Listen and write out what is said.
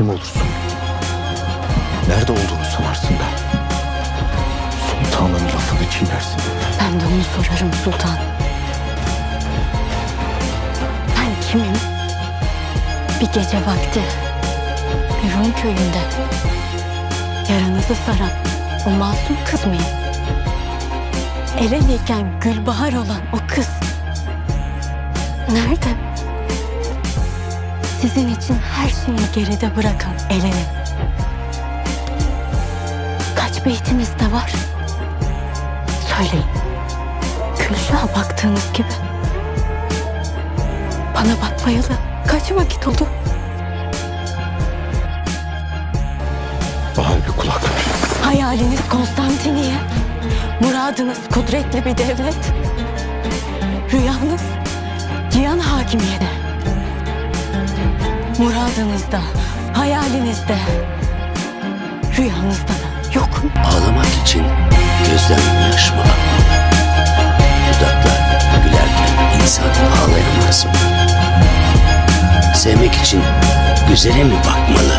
kim olursun? Nerede olduğunu sanarsın da. Sultanın lafını çiğnersin. Ben de onu sorarım sultan. Ben kimim? Bir gece vakti bir Rum köyünde yaranızı saran o masum kız mıyım? Ereneyken gülbahar olan o kız nerede? Sizin için her şeyi geride bırakan Eleni. Kaç beytiniz de var? Söyleyin. Gülşah'a baktığınız gibi. Bana bakmayalı kaç vakit oldu? Bahar bir kulak ver. Hayaliniz Konstantiniye. Muradınız kudretli bir devlet. Rüyanız cihan hakimiyeti. Muradınızda, hayalinizde, rüyanızda da yokum. Ağlamak için gözden yaş akmalı? Dudaklar gülerken insan ağlayamaz mı? Sevmek için güzele mi bakmalı?